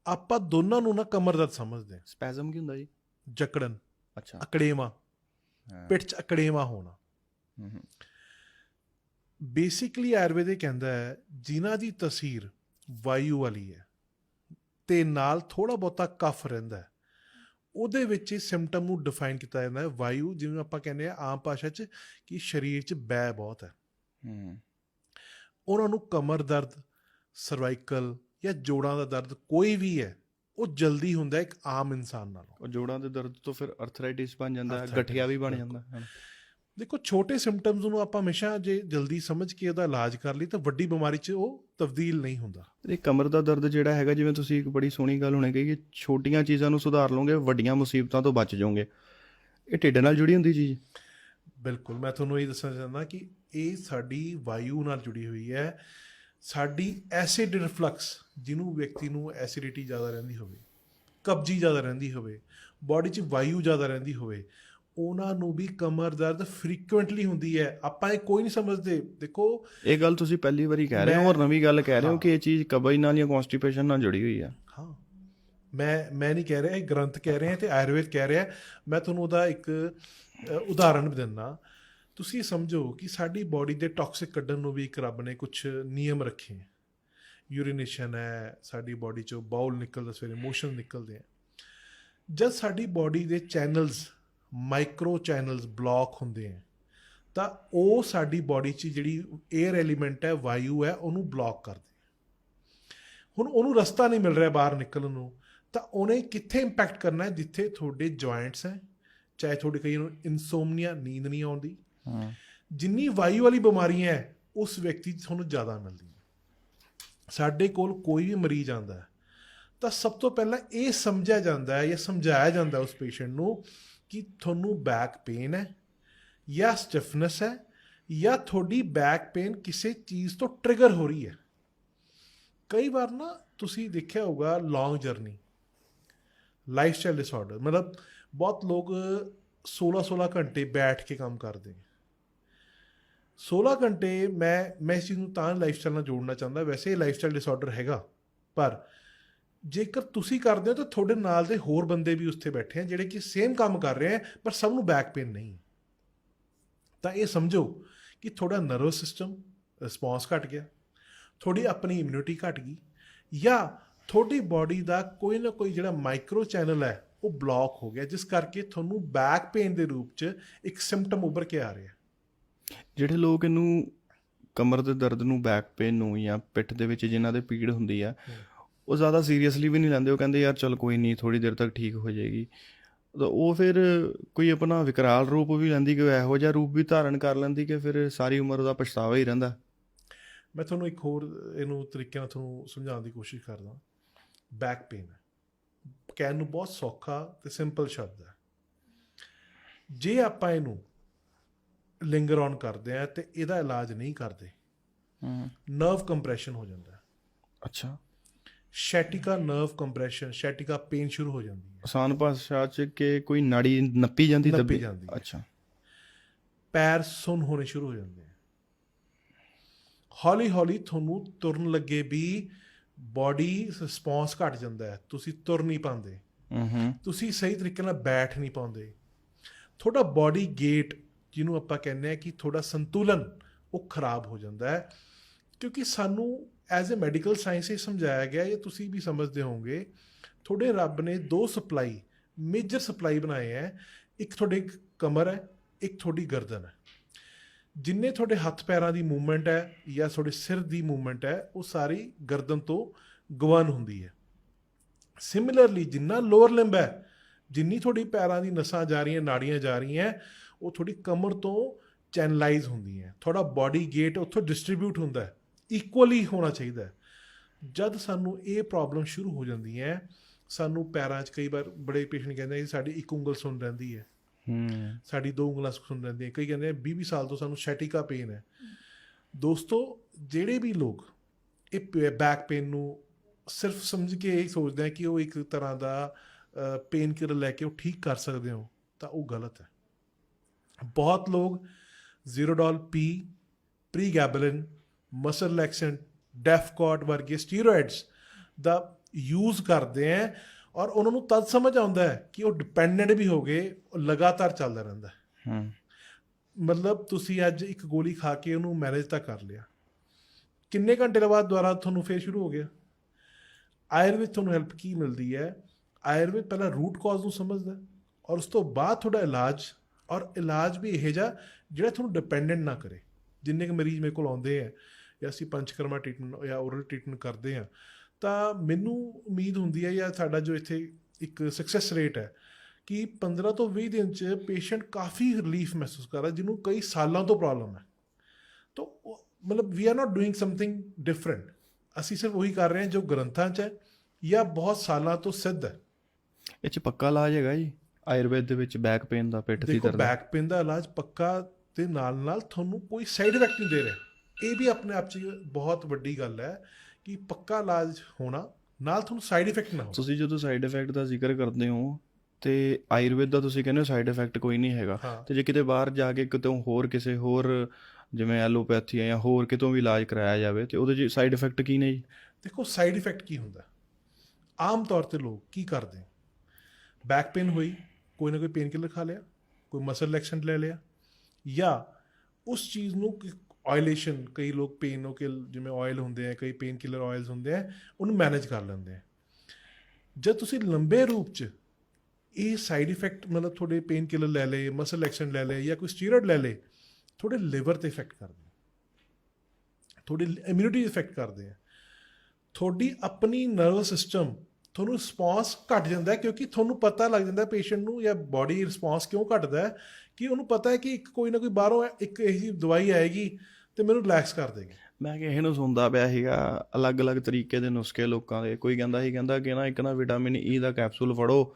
ਆਪਾਂ ਦੋਨਾਂ ਨੂੰ ਨਾ ਕਮਰ ਦਰਦ ਸਮਝਦੇ ਹਾਂ। ਸਪੈਜ਼ਮ ਕੀ ਹੁੰਦਾ ਜੀ? ਜਕੜਨ ਅੱਛਾ। ਅਕੜੇਵਾ ਹਾਂ। ਪਿੱਠ 'ਚ ਅਕੜੇਵਾ ਹੋਣਾ। ਹੂੰ, ਹੂੰ। ਬੇਸਿਕਲੀ ਆਯੁਰਵੇਦ ਕਹਿੰਦਾ ਹੈ ਜਿਨ੍ਹਾਂ ਦੀ ਤਸਵੀਰ ਵਾਯੂ ਵਾਲੀ ਹੈ ਤੇ ਨਾਲ ਥੋੜਾ ਬਹੁਤਾ ਕਫ ਰਹਿੰਦਾ ਹੈ ਉਹਦੇ ਵਿੱਚ ਇਹ ਸਿੰਪਟਮ ਨੂੰ ਡਿਫਾਈਨ ਕੀਤਾ ਜਾਂਦਾ ਹੈ ਵਾਯੂ ਜਿਵੇਂ ਆਪਾਂ ਕਹਿੰਦੇ ਆ ਆਮ ਭਾਸ਼ਾ 'ਚ ਕਿ ਸਰੀਰ 'ਚ ਬੈ ਬਹੁਤ ਹੈ। ਹੂੰ। ਉਹਨਾਂ ਨੂੰ ਕਮਰ ਦਰਦ ਸਰਵਾਈਕਲ ਜਾਂ ਜੋੜਾਂ ਦਾ ਦਰਦ ਕੋਈ ਵੀ ਹੈ ਉਹ ਜਲਦੀ ਹੁੰਦਾ ਇੱਕ ਆਮ ਇਨਸਾਨ ਨਾਲੋਂ। ਉਹ ਜੋੜਾਂ ਦੇ ਦਰਦ ਤੋਂ ਫਿਰ ਅਰਥਰਾਈਟਿਸ ਬਣ ਜਾਂਦਾ ਹੈ ਗਠੀਆ ਵੀ ਬਣ। ਜਾਂਦਾ ਹੈ ਦੇਖੋ ਛੋਟੇ ਸਿੰਪਟਮਸ ਨੂੰ ਆਪਾਂ ਹਮੇਸ਼ਾ ਜੇ ਜਲਦੀ ਸਮਝ ਕੇ ਉਹਦਾ ਇਲਾਜ ਕਰ ਲਈ ਤਾਂ ਵੱਡੀ ਬਿਮਾਰੀ 'ਚ ਉਹ ਤਬਦੀਲ ਨਹੀਂ ਹੁੰਦਾ। ਇਹ ਕਮਰ ਦਾ ਦਰਦ ਜਿਹੜਾ ਹੈਗਾ ਜਿਵੇਂ ਤੁਸੀਂ ਇੱਕ ਬੜੀ ਸੋਹਣੀ ਗੱਲ ਹੁਣੇ ਕਹੀ ਕਿ ਛੋਟੀਆਂ ਚੀਜ਼ਾਂ ਨੂੰ ਸੁਧਾਰ ਲਓਗੇ ਵੱਡੀਆਂ ਮੁਸੀਬਤਾਂ ਤੋਂ ਬਚ ਜਾਓਗੇ। ਇਹ ਢਿੱਡ ਨਾਲ ਜੁੜੀ ਹੁੰਦੀ ਚੀਜ਼? ਬਿਲਕੁਲ ਮੈਂ ਤੁਹਾਨੂੰ ਇਹ ਦੱਸਣਾ ਚਾਹੁੰਦਾ ਕਿ ਇਹ ਸਾਡੀ ਵਾਯੂ ਨਾਲ ਜੁੜੀ ਹੋਈ ਹੈ। ਸਾਡੀ ਐਸਿਡ ਰਿਫਲਕਸ ਜਿਹਨੂੰ ਵਿਅਕਤੀ ਨੂੰ ਐਸਿਡਿਟੀ ਜ਼ਿਆਦਾ ਰਹਿੰਦੀ ਹੋਵੇ ਕਬਜੀ ਜ਼ਿਆਦਾ ਰਹਿੰਦੀ ਹੋਵੇ ਬਾਡੀ 'ਚ ਵਾਯੂ ਜ਼ਿਆਦਾ ਰਹਿੰਦੀ ਹੋਵੇ ਉਹਨਾਂ ਨੂੰ ਵੀ ਕਮਰ ਦਰਦ ਫ੍ਰੀਕੁਐਂਟਲੀ ਹੁੰਦੀ ਹੈ। ਆਪਾਂ ਇਹ ਕੋਈ ਨਹੀਂ ਸਮਝਦੇ। ਦੇਖੋ ਇਹ ਗੱਲ ਤੁਸੀਂ ਪਹਿਲੀ ਵਾਰੀ ਕਹਿ ਰਹੇ ਹੋ ਔਰ ਨਵੀਂ ਗੱਲ ਕਹਿ ਰਹੇ ਹੋ ਹਾਂ। ਕਿ ਇਹ ਚੀਜ਼ ਕਬਜ਼ ਨਾਲ ਜਾਂ ਕਨਸਟੀਪੇਸ਼ਨ ਨਾਲ ਜੁੜੀ ਹੋਈ ਆ ਹਾਂ। ਮੈਂ ਮੈਂ ਨਹੀਂ ਕਹਿ ਰਿਹਾ ਇਹ ਗ੍ਰੰਥ ਕਹਿ ਰਹੇ ਹੈ ਤੇ ਆਯੁਰਵੇਦ ਕਹਿ ਰਿਹਾ। ਹੈ। ਮੈਂ ਤੁਹਾਨੂੰ ਉਹਦਾ ਇੱਕ ਉਦਾਹਰਣ ਵੀ ਦਿੰਦਾ। ਤੁਸੀਂ ਸਮਝੋ ਕਿ ਸਾਡੀ ਬਾਡੀ ਦੇ ਟਾਕਸਿਕ ਕੱਢਣ ਨੂੰ ਵੀ ਇੱਕ ਰੱਬ ਨੇ ਕੁਝ ਨਿਯਮ ਰੱਖੇ ਹੈ। ਯੂਰੀਨੇਸ਼ਨ ਹੈ ਸਾਡੀ ਬਾਡੀ ਚੋਂ ਬਾਉਲ ਨਿਕਲਦਾ ਸਵੇਰੇ ਮੋਸ਼ਨ ਨਿਕਲਦੇ ਆ। ਜਦ ਸਾਡੀ ਬਾਡੀ ਦੇ ਚੈਨਲਸ ਮਾਈਕਰੋ ਚੈਨਲਸ ਬਲੌਕ ਹੁੰਦੇ ਆ ਤਾਂ ਉਹ ਸਾਡੀ ਬਾਡੀ 'ਚ ਜਿਹੜੀ 에ਅਰ ਐਲੀਮੈਂਟ ਹੈ ਵਾਯੂ ਹੈ ਉਹਨੂੰ ਬਲੌਕ ਕਰਦੇ ਹੁਣ ਉਹਨੂੰ ਰਸਤਾ ਨਹੀਂ ਮਿਲ ਰਿਹਾ ਬਾਹਰ ਨਿਕਲਣ ਨੂੰ ਤਾਂ ਉਹਨੇ ਕਿੱਥੇ ਇੰਪੈਕਟ ਕਰਨਾ ਹੈ? ਜਿੱਥੇ ਤੁਹਾਡੇ ਜੁਆਇੰਟਸ ਹੈ ਚਾਹੇ ਤੁਹਾਡੇ ਕਈ ਨੂੰ ਇਨਸੋਮਨੀਆ ਨੀਂਦ ਨਹੀਂ ਆਉਂਦੀ। ਜਿੰਨੀ ਵਾਯੂ ਵਾਲੀ ਬਿਮਾਰੀਆਂ ਹੈ ਉਸ ਵਿਅਕਤੀ 'ਚ ਤੁਹਾਨੂੰ ਜ਼ਿਆਦਾ ਮਿਲਦੀਆਂ। ਸਾਡੇ ਕੋਲ ਕੋਈ ਵੀ ਮਰੀਜ਼ ਆਂਦਾ ਹੈ, ਤਾਂ ਸਭ ਤੋਂ ਪਹਿਲਾਂ ਇਹ ਸਮਝਿਆ ਜਾਂਦਾ ਹੈ ਜਾਂ ਸਮਝਾਇਆ ਜਾਂਦਾ ਉਸ ਪੇਸ਼ੈਂਟ ਨੂੰ ਕਿ ਤੁਹਾਨੂੰ ਬੈਕ ਪੇਨ ਹੈ ਜਾਂ ਸਟਿਫਨੈਸ ਹੈ ਜਾਂ ਤੁਹਾਡੀ ਬੈਕ ਪੇਨ ਕਿਸੇ ਚੀਜ਼ ਤੋਂ ਟ੍ਰਿਗਰ ਹੋ ਰਹੀ ਹੈ। ਕਈ ਵਾਰ ਨਾ ਤੁਸੀਂ ਦੇਖਿਆ ਹੋਊਗਾ long journey life style disorder ਮਤਲਬ ਬਹੁਤ ਲੋਕ 16-16 ਘੰਟੇ ਬੈਠ ਕੇ ਕੰਮ ਕਰਦੇ ਨੇ। 16 ਘੰਟੇ ਮੈਂ ਮੈਂ ਇਸ ਚੀਜ਼ ਨੂੰ ਤਾਂ ਲਾਈਫਸਟਾਈਲ ਨਾਲ ਜੋੜਨਾ ਚਾਹੁੰਦਾ, ਵੈਸੇ ਇਹ ਲਾਈਫ ਸਟਾਈਲ ਡਿਸਆਰਡਰ ਹੈਗਾ, ਪਰ ਜੇਕਰ ਤੁਸੀਂ ਕਰਦੇ ਹੋ ਤਾਂ ਤੁਹਾਡੇ ਨਾਲ ਦੇ ਹੋਰ ਬੰਦੇ ਵੀ ਉੱਥੇ ਬੈਠੇ ਆ, ਜਿਹੜੇ ਕਿ ਸੇਮ ਕੰਮ ਕਰ ਰਹੇ ਆ, ਪਰ ਸਭ ਨੂੰ ਬੈਕ ਪੇਨ ਨਹੀਂ। ਤਾਂ ਇਹ ਸਮਝੋ ਕਿ ਤੁਹਾਡਾ ਨਰਵਸ ਸਿਸਟਮ ਰਿਸਪੌਂਸ ਘਟ ਗਿਆ, ਤੁਹਾਡੀ ਆਪਣੀ ਇਮਿਊਨਿਟੀ ਘਟ ਗਈ, ਜਾਂ ਤੁਹਾਡੀ ਬਾਡੀ ਦਾ ਕੋਈ ਨਾ ਕੋਈ ਜਿਹੜਾ ਮਾਈਕਰੋ ਚੈਨਲ ਹੈ, ਉਹ ਬਲੌਕ ਹੋ ਗਿਆ, ਜਿਸ ਕਰਕੇ ਤੁਹਾਨੂੰ ਬੈਕ ਪੇਨ ਦੇ ਰੂਪ 'ਚ ਇੱਕ ਸਿੰਪਟਮ ਉੱਭਰ ਕੇ ਆ ਰਿਹਾ। ਜਿਹੜੇ ਲੋਕ ਇਹਨੂੰ ਕਮਰ ਦੇ ਦਰਦ ਨੂੰ ਬੈਕ ਪੇਨ ਨੂੰ ਜਾਂ ਪਿੱਠ ਦੇ ਵਿੱਚ ਜਿਨ੍ਹਾਂ ਦੇ ਪੀੜ ਹੁੰਦੀ ਆ ਉਹ ਜ਼ਿਆਦਾ ਸੀਰੀਅਸਲੀ ਵੀ ਨਹੀਂ ਲੈਂਦੇ ਉਹ ਕਹਿੰਦੇ ਯਾਰ ਚਲ ਕੋਈ ਨਹੀਂ ਥੋੜੀ ਦੇਰ ਤੱਕ ਠੀਕ ਹੋ ਜਾਏਗੀ। ਤਾਂ ਉਹ ਫਿਰ ਕੋਈ ਆਪਣਾ ਵਿਕਰਾਲ ਰੂਪ ਵੀ ਲੈਂਦੀ ਕਿ ਇਹੋ ਜਿਹਾ ਰੂਪ ਵੀ ਧਾਰਨ ਕਰ ਲੈਂਦੀ ਕਿ ਫਿਰ ਸਾਰੀ ਉਮਰ ਉਹਦਾ ਪਛਤਾਵਾ ਹੀ ਰਹਿੰਦਾ। ਮੈਂ ਤੁਹਾਨੂੰ ਇੱਕ ਹੋਰ ਇਹਨੂੰ ਤਰੀਕੇ ਨਾਲ ਤੁਹਾਨੂੰ ਸਮਝਾਉਣ ਦੀ ਕੋਸ਼ਿਸ਼ ਕਰਦਾ ਬੈਕ ਪੇਨ ਕਹਿਣ ਨੂੰ ਬਹੁਤ ਸੌਖਾ ਤੇ ਸਿੰਪਲ ਸ਼ਬਦ ਹੈ। ਜੇ ਆਪਾਂ ਇਹਨੂੰ ਲਿੰਗਰ ਔਨ ਕਰਦੇ ਆ ਤੇ ਇਹਦਾ ਇਲਾਜ ਨਹੀਂ ਕਰਦੇ। ਹੂੰ ਨਰਵ ਕੰਪਰੈਸ਼ਨ ਹੋ ਜਾਂਦਾ। ਅੱਛਾ। Sciatica nerve compression sciatica pain ਸ਼ੁਰੂ ਹੋ ਜਾਂਦੀ ਹੈ। ਆਸਾਨ ਭਾਸ਼ਾ ਚ ਕਿ ਕੋਈ ਨਾੜੀ ਨੱਪੀ ਜਾਂਦੀ ਦੱਬੀ? ਜਾਂਦੀ। ਅੱਛਾ। ਪੈਰ ਸੁੰਨ ਹੋਣੇ ਸ਼ੁਰੂ ਹੋ ਜਾਂਦੇ ਆ। ਹੌਲੀ ਹੌਲੀ ਤੁਹਾਨੂੰ ਤੁਰਨ ਲੱਗੇ ਵੀ ਬਾਡੀ ਰਿਸਪੌਂਸ ਘਟ ਜਾਂਦਾ ਹੈ। ਤੁਸੀਂ ਤੁਰ ਨਹੀਂ ਪਾਉਂਦੇ। ਹੂੰ ਤੁਸੀਂ ਸਹੀ ਤਰੀਕੇ ਨਾਲ ਬੈਠ ਨਹੀਂ ਪਾਉਂਦੇ। ਤੁਹਾਡਾ ਬਾਡੀ ਗੇਟ ਜਿਹਨੂੰ ਆਪਾਂ ਕਹਿੰਦੇ ਆ ਕਿ ਤੁਹਾਡਾ ਸੰਤੁਲਨ ਉਹ ਖਰਾਬ ਹੋ ਜਾਂਦਾ ਹੈ। ਕਿਉਂਕਿ ਸਾਨੂੰ ਐਜ਼ ਅ ਮੈਡੀਕਲ ਸਾਇੰਸ ਇਹ ਸਮਝਾਇਆ ਗਿਆ, ਇਹ ਤੁਸੀਂ ਵੀ ਸਮਝਦੇ ਹੋਵੋਗੇ, ਤੁਹਾਡੇ ਰੱਬ ਨੇ ਦੋ ਸਪਲਾਈ ਮੇਜਰ ਸਪਲਾਈ ਬਣਾਏ ਹੈ। ਇੱਕ ਤੁਹਾਡੇ ਕਮਰ ਹੈ, ਇੱਕ ਤੁਹਾਡੀ ਗਰਦਨ ਹੈ। ਜਿੰਨੇ ਤੁਹਾਡੇ ਹੱਥ ਪੈਰਾਂ ਦੀ ਮੂਵਮੈਂਟ ਹੈ ਜਾਂ ਤੁਹਾਡੇ ਸਿਰ ਦੀ ਮੂਵਮੈਂਟ ਹੈ, ਉਹ ਸਾਰੀ ਗਰਦਨ ਤੋਂ ਗਵਨ ਹੁੰਦੀ ਹੈ। ਸਿਮਿਲਰਲੀ ਜਿੰਨਾ ਲੋਅਰ ਲਿੰਬ ਹੈ, ਜਿੰਨੀ ਤੁਹਾਡੀ ਪੈਰਾਂ ਦੀ ਨਸਾਂ ਜਾ ਰਹੀਆਂ, ਨਾੜੀਆਂ ਜਾ ਰਹੀਆਂ ਉਹ ਤੁਹਾਡੀ ਕਮਰ ਤੋਂ ਚੈਨਲਾਈਜ਼ ਹੁੰਦੀਆਂ ਤੁਹਾਡਾ ਬਾਡੀ ਗੇਟ ਉੱਥੋਂ ਡਿਸਟ੍ਰੀਬਿਊਟ ਹੁੰਦਾ ਹੈ। ਇਕੁਅਲੀ ਹੋਣਾ ਚਾਹੀਦਾ ਹੈ। ਜਦ ਸਾਨੂੰ ਇਹ ਪ੍ਰੋਬਲਮ ਸ਼ੁਰੂ ਹੋ ਜਾਂਦੀ ਹੈ ਸਾਨੂੰ ਪੈਰਾਂ 'ਚ ਕਈ ਵਾਰ ਬੜੇ ਪੇਸ਼ੈਂਟ ਕਹਿੰਦੇ ਆ ਸਾਡੀ ਇੱਕ ਉਂਗਲ ਸੁੰਨ ਰਹਿੰਦੀ ਹੈ। ਹੂੰ। ਸਾਡੀ ਦੋ ਉਂਗਲਾਂ ਸੁੰਨ ਰਹਿੰਦੀਆਂ। ਕਈ ਕਹਿੰਦੇ ਆ 20 20 ਸਾਲ ਤੋਂ ਸਾਨੂੰ ਸ਼ੈਟਿਕਾ ਪੇਨ ਹੈ। ਦੋਸਤੋ ਜਿਹੜੇ ਵੀ ਲੋਕ ਇਹ ਬੈਕ ਪੇਨ ਨੂੰ ਸਿਰਫ ਸਮਝ ਕੇ ਇਹ ਸੋਚਦੇ ਆ ਕਿ ਉਹ ਇੱਕ ਤਰ੍ਹਾਂ ਦਾ ਪੇਨ ਕਿਲਰ ਲੈ ਕੇ ਉਹ ਠੀਕ ਕਰ ਸਕਦੇ ਹੋ ਤਾਂ ਉਹ ਗਲਤ ਹੈ। ਬਹੁਤ ਲੋਕ ਜ਼ੀਰੋਡੋਲ ਪੀ ਪ੍ਰੀਗੈਬਲਿਨ ਮਸਲ ਰਿਲੈਕਸੈਂਟ ਡੈਫਕੋਟ ਵਰਗੇ ਸਟੀਰੋਇਡਸ ਦਾ ਯੂਜ਼ ਕਰਦੇ ਹੈ ਔਰ ਉਹਨਾਂ ਨੂੰ ਤਦ ਸਮਝ ਆਉਂਦਾ ਹੈ ਕਿ ਉਹ ਡਿਪੈਂਡੈਂਟ ਵੀ ਹੋ ਗਏ ਉਹ ਲਗਾਤਾਰ ਚੱਲਦਾ ਰਹਿੰਦਾ ਹੈ। ਮਤਲਬ ਤੁਸੀਂ ਅੱਜ ਇੱਕ ਗੋਲੀ ਖਾ ਕੇ ਉਹਨੂੰ ਮੈਨੇਜ ਤਾਂ ਕਰ ਲਿਆ। ਕਿੰਨੇ ਘੰਟੇ ਬਾਅਦ ਦੁਬਾਰਾ ਤੁਹਾਨੂੰ ਫੇਰ ਸ਼ੁਰੂ ਹੋ ਗਿਆ? ਆਯੁਰਵੇਦ ਤੁਹਾਨੂੰ ਹੈਲਪ ਕੀ ਮਿਲਦੀ ਹੈ? ਆਯੁਰਵੇਦ ਪਹਿਲਾਂ ਰੂਟ ਕਾਜ਼ ਨੂੰ ਸਮਝਦਾ ਔਰ ਉਸ ਤੋਂ ਬਾਅਦ ਤੁਹਾਡਾ ਇਲਾਜ ਔਰ ਇਲਾਜ ਵੀ ਇਹ ਜਿਹਾ ਜਿਹੜਾ ਤੁਹਾਨੂੰ ਡਿਪੈਂਡੈਂਟ ਨਾ ਕਰੇ। ਜਿੰਨੇ ਕੁ ਮਰੀਜ਼ ਮੇਰੇ ਕੋਲ ਆਉਂਦੇ ਆ ਜਾਂ ਅਸੀਂ ਪੰਚਕਰਮਾ ਟ੍ਰੀਟਮੈਂਟ ਜਾਂ ਓਰਲ ਟ੍ਰੀਟਮੈਂਟ ਕਰਦੇ ਆ, ਤਾਂ ਮੈਨੂੰ ਉਮੀਦ ਹੁੰਦੀ ਹੈ ਜਾਂ ਸਾਡਾ ਜੋ ਇੱਥੇ ਇੱਕ ਸਕਸੈਸ ਰੇਟ ਹੈ ਕਿ 15 ਤੋਂ 20 ਦਿਨ ਚ ਪੇਸ਼ੈਂਟ ਕਾਫੀ ਰਿਲੀਫ ਮਹਿਸੂਸ ਕਰ ਰਿਹਾ, ਜਿਹਨੂੰ ਕਈ ਸਾਲਾਂ ਤੋਂ ਪ੍ਰੋਬਲਮ ਹੈ। ਤਾਂ ਮਤਲਬ we are not doing something different ਅਸੀਂ ਸਿਰਫ ਉਹੀ ਕਰ ਰਹੇ ਹਾਂ ਜੋ ਗ੍ਰੰਥਾਂ 'ਚ ਹੈ ਜਾਂ ਬਹੁਤ ਸਾਲਾਂ ਤੋਂ ਸਿੱਧ ਹੈ। ਇਹ ਚ ਪੱਕਾ ਇਲਾਜ ਹੈਗਾ ਜੀ। ਆਯੁਰਵੇਦ ਦੇ ਵਿੱਚ ਬੈਕ ਪੇਨ ਦਾ ਪਿੱਠ ਦੀ। ਦਰਦ। ਬੈਕ ਪੇਨ ਦਾ ਇਲਾਜ ਪੱਕਾ ਤੇ ਨਾਲ ਨਾਲ ਤੁਹਾਨੂੰ ਕੋਈ ਸਾਈਡ ਇਫੈਕਟ ਨਹੀਂ ਦੇ ਰਿਹਾ। ਇਹ ਵੀ ਆਪਣੇ ਆਪ 'ਚ ਬਹੁਤ ਵੱਡੀ ਗੱਲ ਹੈ ਕਿ ਪੱਕਾ ਇਲਾਜ ਹੋਣਾ ਨਾਲ ਤੁਹਾਨੂੰ ਸਾਈਡ ਇਫੈਕਟ ਨਾ ਹੋ ਤੁਸੀਂ ਜਦੋਂ ਸਾਈਡ ਇਫੈਕਟ ਦਾ ਜ਼ਿਕਰ ਕਰਦੇ ਹੋ ਤੇ ਆਯੁਰਵੇਦ ਦਾ ਤੁਸੀਂ ਕਹਿੰਦੇ ਹੋ ਸਾਈਡ ਇਫੈਕਟ ਕੋਈ ਨਹੀਂ ਹੈਗਾ। ਤੇ ਜੇ ਕਿਤੇ ਬਾਹਰ ਜਾ ਕੇ ਕਿਤੋਂ ਹੋਰ ਕਿਸੇ ਹੋਰ ਜਿਵੇਂ ਐਲੋਪੈਥੀ ਜਾਂ ਹੋਰ ਕਿਤੋਂ ਵੀ ਇਲਾਜ ਕਰਾਇਆ ਜਾਵੇ ਤੇ ਉਹਦੇ 'ਚ ਸਾਈਡ ਇਫੈਕਟ ਕੀ ਨੇ ਜੀ? ਦੇਖੋ ਸਾਈਡ ਇਫੈਕਟ ਕੀ ਹੁੰਦਾ? ਆਮ ਤੌਰ ਤੇ ਲੋਕ ਕੀ ਕਰਦੇ? ਬੈਕ ਪੇਨ ਹੋਈ ਕੋਈ ਨਾ ਕੋਈ ਪੇਨ ਕਿਲਰ ਖਾ ਲਿਆ, ਕੋਈ ਮਸਲ ਰਿਲੈਕਸੈਂਟ ਲੈ ਲਿਆ, ਜਾਂ ਉਸ ਚੀਜ਼ ਨੂੰ ਆਇਲੇਸ਼ਨ ਕਈ ਲੋਕ ਪੇਨ ਕੇ ਜਿਵੇਂ ਆਇਲ ਹੁੰਦੇ ਆ, ਕਈ ਪੇਨ ਕਿਲਰ ਆਇਲਸ ਹੁੰਦੇ ਆ, ਉਹਨੂੰ ਮੈਨੇਜ ਕਰ ਲੈਂਦੇ ਆ। ਜਦ ਤੁਸੀਂ ਲੰਬੇ ਰੂਪ ਚ ਇਹ ਸਾਈਡ ਇਫੈਕਟ ਮਤਲਬ ਤੁਹਾਡੇ ਪੇਨ ਕਿਲਰ ਲੈ ਲਏ ਮਸਲ ਰਿਲੈਕਸੈਂਟ ਲੈ ਲਏ, ਜਾਂ ਕੋਈ ਸਟੀਰੋਇਡ ਲੈ ਲਏ, ਤੁਹਾਡੇ ਲਿਵਰ ਤੇ ਇਫੈਕਟ ਕਰਦੇ ਤੁਹਾਡੀ ਇਮਿਊਨਿਟੀ ਇਫੈਕਟ ਕਰਦੇ ਆ। ਤੁਹਾਡੀ ਆਪਣੀ ਨਰਵਸ ਸਿਸਟਮ ਤੁਹਾਨੂੰ ਰਿਸਪੌਂਸ ਘਟ ਜਾਂਦਾ ਕਿਉਂਕਿ ਤੁਹਾਨੂੰ ਪਤਾ ਲੱਗ ਜਾਂਦਾ ਪੇਸ਼ੈਂਟ ਨੂੰ ਜਾਂ ਬਾਡੀ ਰਿਸਪੌਂਸ ਕਿਉਂ ਘਟਦਾ ਹੈ ਕਿ ਉਹਨੂੰ ਪਤਾ ਹੈ ਕਿ ਇੱਕ ਕੋਈ ਨਾ ਕੋਈ ਬਾਹਰੋਂ ਇੱਕ ਇਹੋ ਜਿਹੀ ਦਵਾਈ ਆਏਗੀ ਤੇ ਮੈਨੂੰ ਰਿਲੈਕਸ ਕਰ ਦੇਗੀ। ਮੈਂ ਕਿ ਨੂੰ ਸੁਣਦਾ ਪਿਆ ਸੀਗਾ ਅਲੱਗ-ਅਲੱਗ ਤਰੀਕੇ ਦੇ ਨੁਸਖੇ ਲੋਕਾਂ ਦੇ। ਕੋਈ ਕਹਿੰਦਾ ਸੀ, ਕਹਿੰਦਾ ਕਿ ਨਾ ਇੱਕ ਨਾ ਵਿਟਾਮਿਨ ਈ e ਦਾ ਕੈਪਸੂਲ ਫੜੋ,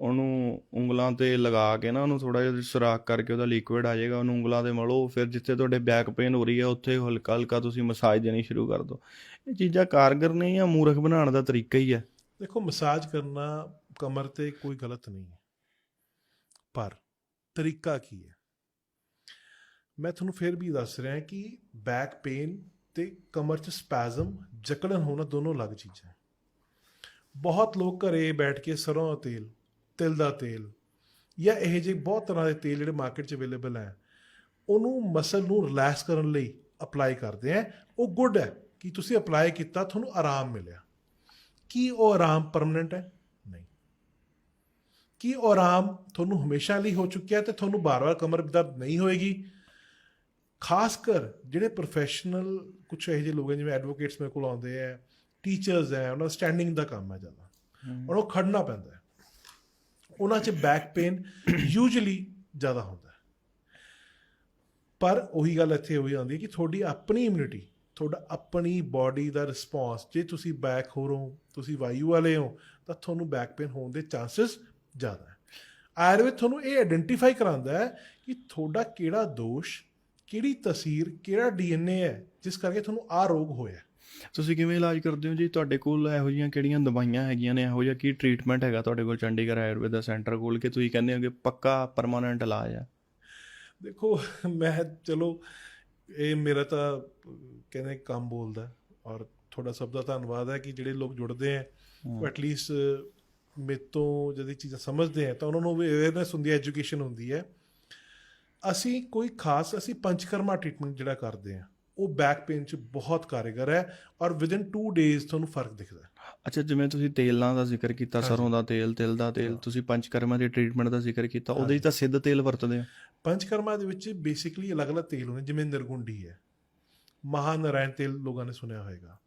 ਉਹਨੂੰ ਉਂਗਲਾਂ ਤੇ ਲਗਾ ਕੇ ਨਾ ਉਹਨੂੰ ਥੋੜਾ ਜਿਹਾ ਸੁਰਾਖ ਕਰਕੇ ਉਹਦਾ ਲਿਕੁਇਡ ਆ ਜਾਏਗਾ, ਉਹਨੂੰ ਉਂਗਲਾਂ ਤੇ ਮਲੋ, ਫਿਰ ਜਿੱਥੇ ਤੁਹਾਡੇ ਬੈਕ ਪੇਨ ਹੋ ਰਹੀ ਹੈ, ਉੱਥੇ ਹਲਕਾ ਹਲਕਾ ਤੁਸੀਂ ਮਸਾਜ ਦੇਣੀ ਸ਼ੁਰੂ ਕਰ ਦਿਓ। ਇਹ ਚੀਜ਼ਾਂ ਕਾਰਗਰ ਨੇ ਜਾਂ ਮੂਰਖ ਬਣਾਉਣ ਦਾ ਤਰੀਕਾ ਹੀ ਹੈ। ਦੇਖੋ, ਮਸਾਜ ਕਰਨਾ ਕਮਰ ਤੇ ਕੋਈ ਗਲਤ ਨਹੀਂ ਹੈ। ਪਰ ਤਰੀਕਾ ਕੀ ਹੈ? ਮੈਂ ਤੁਹਾਨੂੰ ਫਿਰ ਵੀ ਦੱਸ ਰਿਹਾ ਕਿ ਬੈਕ ਪੇਨ ਤੇ ਕਮਰ 'ਚ ਸਪੈਜ਼ਮ ਜਕੜਨ ਹੋਣਾ ਦੋਨੋਂ ਅਲੱਗ ਚੀਜ਼ਾਂ ਹੈ। ਬਹੁਤ ਲੋਕ ਘਰੇ ਬੈਠ ਕੇ ਸਰੋਂ ਦਾ ਤੇਲ, ਤਿਲ ਦਾ ਤੇਲ ਜਾਂ ਇਹ ਜਿਹੇ ਬਹੁਤ ਤਰ੍ਹਾਂ ਦੇ ਤੇਲ ਜਿਹੜੇ ਮਾਰਕੀਟ 'ਚ ਅਵੇਲੇਬਲ ਹੈ, ਉਹਨੂੰ ਮਸਲ ਨੂੰ ਰਿਲੈਕਸ ਕਰਨ ਲਈ ਅਪਲਾਈ ਕਰਦੇ ਆ ਉਹ ਗੁੱਡ ਹੈ ਕਿ ਤੁਸੀਂ ਅਪਲਾਈ ਕੀਤਾ, ਤੁਹਾਨੂੰ ਆਰਾਮ ਮਿਲਿਆ। ਕੀ ਉਹ ਆਰਾਮ ਪਰਮਨੈਂਟ ਹੈ? ਨਹੀਂ। ਕੀ ਉਹ ਆਰਾਮ ਤੁਹਾਨੂੰ ਹਮੇਸ਼ਾ ਲਈ ਹੋ ਚੁੱਕਿਆ ਤੇ ਤੁਹਾਨੂੰ ਬਾਰ-ਬਾਰ ਕਮਰ ਦਰਦ ਨਹੀਂ ਹੋਏਗੀ? ਖਾਸ ਕਰ ਜਿਹੜੇ ਪ੍ਰੋਫੈਸ਼ਨਲ ਕੁਝ ਇਹੋ ਜਿਹੇ ਲੋਕ ਹੈ ਜਿਵੇਂ ਐਡਵੋਕੇਟਸ ਮੇਰੇ ਕੋਲ ਆਉਂਦੇ ਆ ਟੀਚਰਸ ਹੈ ਉਹਨਾਂ ਸਟੈਂਡਿੰਗ ਦਾ ਕੰਮ ਹੈ ਜ਼ਿਆਦਾ। ਉਹਨਾਂ ਨੂੰ ਖੜਨਾ ਪੈਂਦਾ ਉਹਨਾਂ 'ਚ ਬੈਕ ਪੇਨ ਯੂਜੂਲੀ ਜ਼ਿਆਦਾ ਹੁੰਦਾ ਪਰ ਉਹੀ ਗੱਲ ਇੱਥੇ ਹੋਈ ਆਉਂਦੀ ਹੈ ਕਿ ਤੁਹਾਡੀ ਆਪਣੀ ਇਮਿਊਨਿਟੀ ਤੁਹਾਡਾ ਆਪਣੀ ਬਾਡੀ ਦਾ ਰਿਸਪੌਂਸ ਜੇ ਤੁਸੀਂ ਬੈਕ ਹੋ ਰਹੇ ਹੋ ਤੁਸੀਂ ਵਾਯੂ ਵਾਲੇ ਹੋ ਤਾਂ ਤੁਹਾਨੂੰ ਬੈਕ ਪੇਨ ਹੋਣ ਦੇ ਚਾਂਸਸ ਜ਼ਿਆਦਾ ਹੈ। ਆਯੁਰਵੇਦ ਤੁਹਾਨੂੰ ਇਹ ਆਇਡੈਂਟੀਫਾਈ ਕਰਾਉਂਦਾ ਹੈ ਕਿ ਤੁਹਾਡਾ ਕਿਹੜਾ ਦੋਸ਼ ਕਿਹੜੀ ਤਸਵੀਰ ਕਿਹੜਾ ਡੀਐਨਏ ਹੈ ਜਿਸ ਕਰਕੇ ਤੁਹਾਨੂੰ ਆ ਰੋਗ ਹੋਇਆ ਤੁਸੀਂ ਕਿਵੇਂ ਇਲਾਜ ਕਰਦੇ ਹੋ ਜੀ? ਤੁਹਾਡੇ ਕੋਲ ਇਹੋ ਜਿਹੀਆਂ ਕਿਹੜੀਆਂ ਦਵਾਈਆਂ ਹੈਗੀਆਂ ਨੇ? ਇਹੋ ਜਿਹਾ ਕੀ ਟ੍ਰੀਟਮੈਂਟ ਹੈਗਾ ਤੁਹਾਡੇ ਕੋਲ ਚੰਡੀਗੜ੍ਹ ਆਯੁਰਵੇਦਾ ਸੈਂਟਰ ਕੋਲ ਕਿ ਤੁਸੀਂ ਕਹਿੰਦੇ ਹੋ ਕਿ ਪੱਕਾ ਪਰਮਾਨੈਂਟ ਇਲਾਜ ਆ ਦੇਖੋ ਮੈਂ ਚਲੋ ਇਹ ਮੇਰਾ ਤਾਂ ਕਹਿੰਦੇ ਕੰਮ ਬੋਲਦਾ ਔਰ ਤੁਹਾਡਾ ਸਭ ਦਾ ਧੰਨਵਾਦ ਹੈ ਕਿ ਜਿਹੜੇ ਲੋਕ ਜੁੜਦੇ ਹੈ ਉਹ ਐਟਲੀਸਟ ਮੇਰੇ ਤੋਂ ਜਦੋਂ ਚੀਜ਼ਾਂ ਸਮਝਦੇ ਹੈ ਤਾਂ ਉਹਨਾਂ ਨੂੰ ਵੀ ਅਵੇਅਰਨੈਸ ਹੁੰਦੀ ਹੈ ਐਜੂਕੇਸ਼ਨ ਹੁੰਦੀ ਹੈ। ਅਸੀਂ ਕੋਈ ਖਾਸ ਅਸੀਂ ਪੰਚਕਰਮਾ ਟ੍ਰੀਟਮੈਂਟ ਜਿਹੜਾ ਕਰਦੇ ਹਾਂ ਉਹ ਬੈਕ ਪੇਨ 'ਚ ਬਹੁਤ ਕਾਰਗਰ ਹੈ ਔਰ ਵਿਦਿਨ 2 ਡੇਜ਼ ਤੁਹਾਨੂੰ ਫ਼ਰਕ ਦਿਖਦਾ ਅੱਛਾ ਜਿਵੇਂ ਤੁਸੀਂ ਤੇਲਾਂ ਦਾ ਜ਼ਿਕਰ ਕੀਤਾ ਸਰੋਂ ਦਾ ਤੇਲ ਤਿਲ ਦਾ ਤੇਲ ਤੁਸੀਂ ਪੰਚਕਰਮਾ ਦੇ ਟ੍ਰੀਟਮੈਂਟ ਦਾ ਜ਼ਿਕਰ ਕੀਤਾ ਉਹਦੇ 'ਚ ਤਾਂ ਸਿੱਧ ਤੇਲ ਵਰਤਦੇ ਹੋ? ਪੰਚਕਰਮਾ ਦੇ ਵਿੱਚ ਬੇਸਿਕਲੀ ਅਲੱਗ-ਅਲੱਗ ਤੇਲ ਹੁੰਦੇ ਜਿਵੇਂ ਨਿਰਗੁੰਡੀ ਹੈ। ਮਹਾਨਰਾਇਣ ਤੇਲ ਲੋਕਾਂ ਨੇ ਸੁਣਿਆ ਹੋਵੇਗਾ